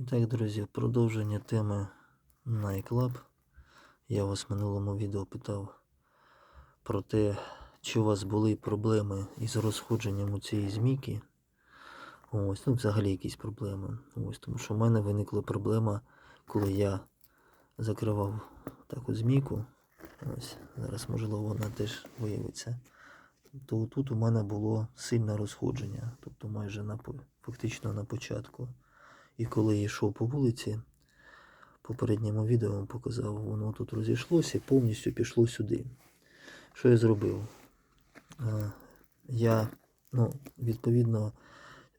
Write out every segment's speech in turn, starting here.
І так, друзі, продовження теми Nightclub. Я вас в минулому відео питав про те, чи у вас були проблеми із розходженням у цієї змійки. Ось, ну взагалі якісь проблеми. Ось, тому що в мене виникла проблема, коли я закривав таку змійку. Ось, зараз, можливо, вона теж виявиться. То тут у мене було сильне розходження, тобто майже на, фактично на початку. І коли я йшов по вулиці, попередньому відео вам показав, воно тут розійшлося і повністю пішло сюди. Що я зробив? Е, Я, ну, відповідно,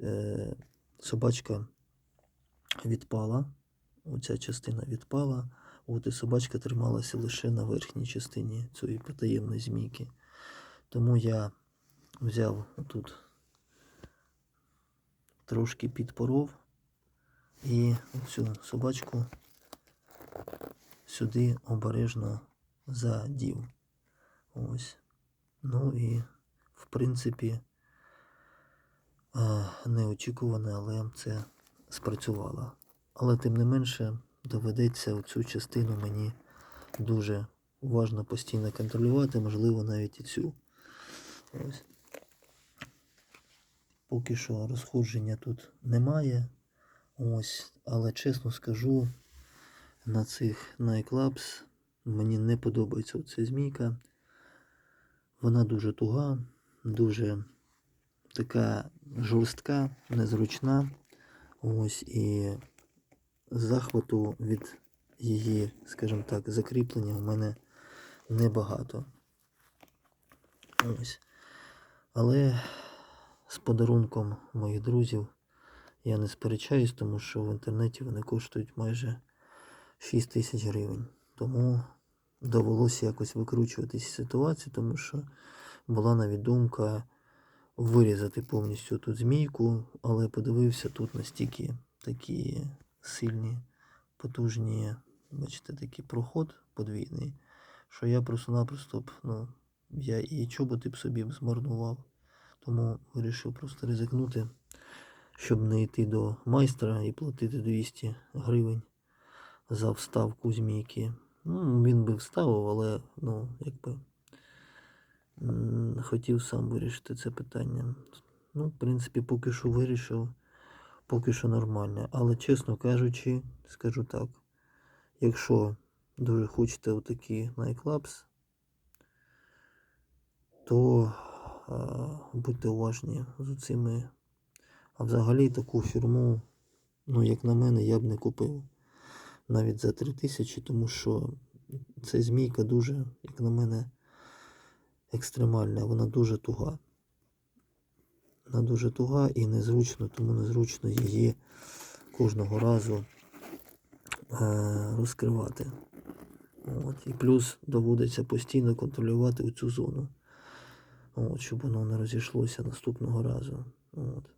е, собачка відпала. Оця частина відпала. От і собачка трималася лише на верхній частині цієї потаємної змійки. Тому я взяв тут трошки підпоров і цю собачку сюди обережно задів. Ось. Ну і, в принципі, е, неочікувано, але це спрацювало. Але тим не менше доведеться цю частину мені дуже уважно постійно контролювати, можливо, навіть і цю. Ось. Поки що розходження тут немає. Ось, але чесно скажу, на цих Nightclubs мені не подобається оця змійка. Вона дуже туга, дуже така жорстка, незручна. Ось і захвату від її, скажімо так, закріплення в мене небагато. Ось. Але з подарунком моїх друзів я не сперечаюсь, тому що в інтернеті вони коштують майже 6 тисяч гривень. Тому довелося якось викручуватись з тому що була навіть думка вирізати повністю тут змійку, але подивився тут настільки такі сильні, потужні, бачите, такий проход подвійний, що я просто-напросто б, ну, я і чоботи б собі б змарнував. Тому вирішив просто ризикнути, щоб не йти до майстра і платити 200 гривень за вставку змійки. Ну, він би вставив, але ну, якби хотів сам вирішити це питання. Ну, в принципі, поки що вирішив, поки що нормально. Але чесно кажучи, скажу так, якщо дуже хочете отакі Nightclubs, то а, будьте уважні з цими. А взагалі таку фірму, ну, як на мене, я б не купив навіть за 3000, тому що ця змійка дуже, як на мене, екстремальна, вона дуже туга. Вона дуже туга і незручно, тому незручно її кожного разу е, розкривати. От. І плюс доводиться постійно контролювати цю зону, от, щоб воно не розійшлося наступного разу. От.